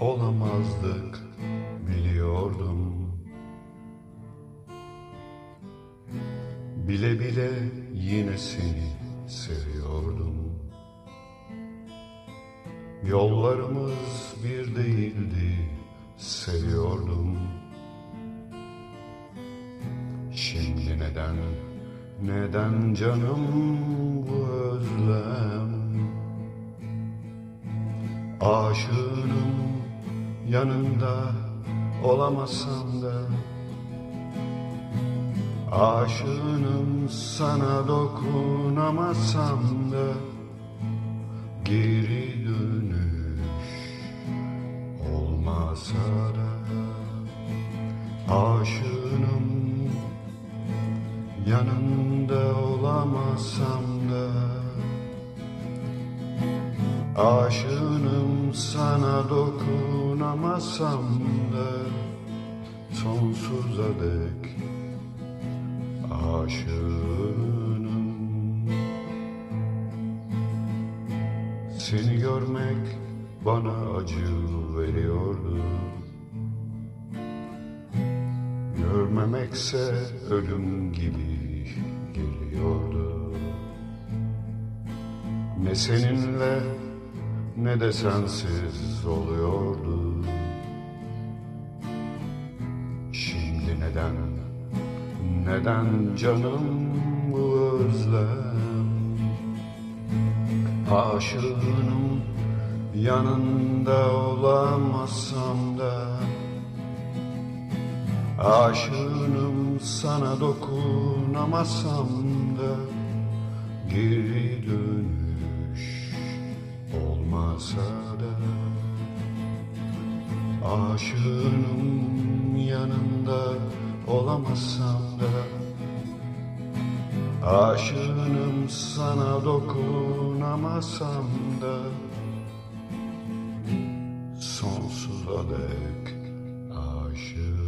olmazdık biliyordum. Bile bile yine seni seviyordum. Yollarımız bir değildi seviyordum. Şimdi neden, neden canım bu özlem? Aşığının yanında olamasam da Aşığınım sana dokunamasam da Geri dönüş olmasa da Aşığınım yanında olamasam da Aşığınım sana dokunamasam da Sonsuza dek aşığınım. Seni görmek bana acı veriyordu Görmemekse ölüm gibi geliyordu Ne seninle ne de sensiz oluyordu neden, neden canım bu özlem? Aşığınım yanında olamasam da Aşığınım sana dokunamasam da Geri dönüş olmasa da. Aşığınım yanında olamasam da Aşığınım sana dokunamasam da Sonsuza dek aşığım